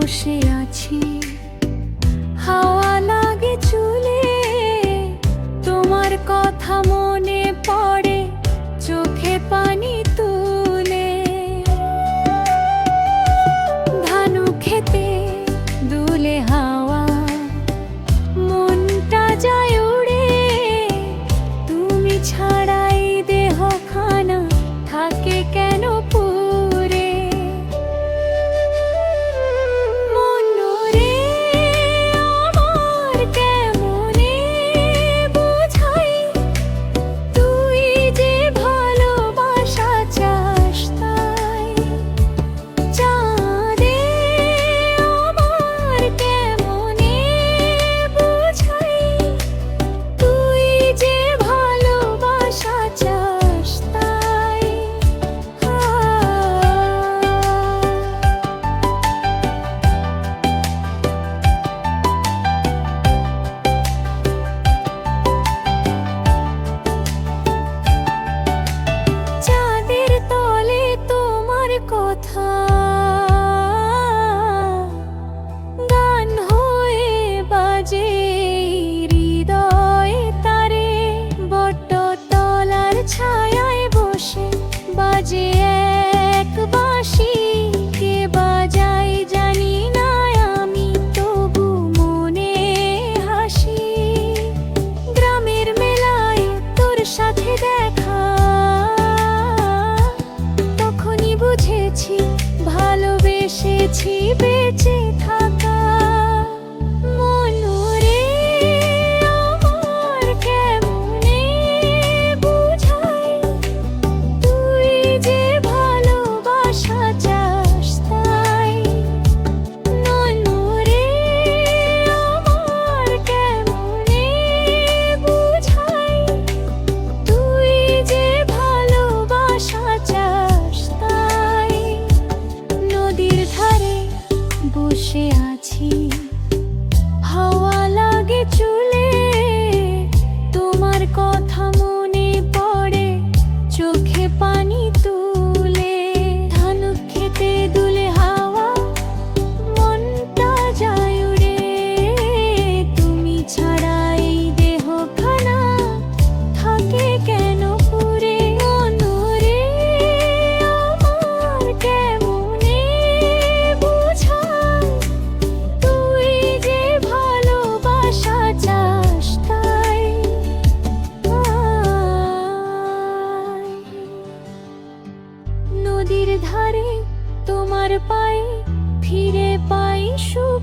我是要琪。কে বাজাই জানি না আমি, তবু মনে হাসি। গ্রামের মেলায় তোর সাথে দেখা, তখনই বুঝেছি, ভালোবেসেছি, বেঁচে থাক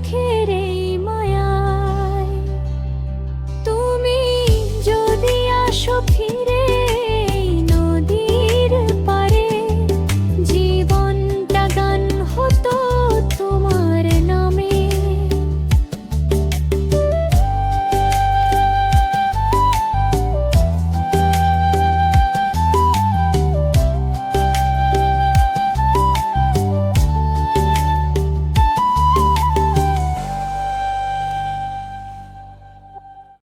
care.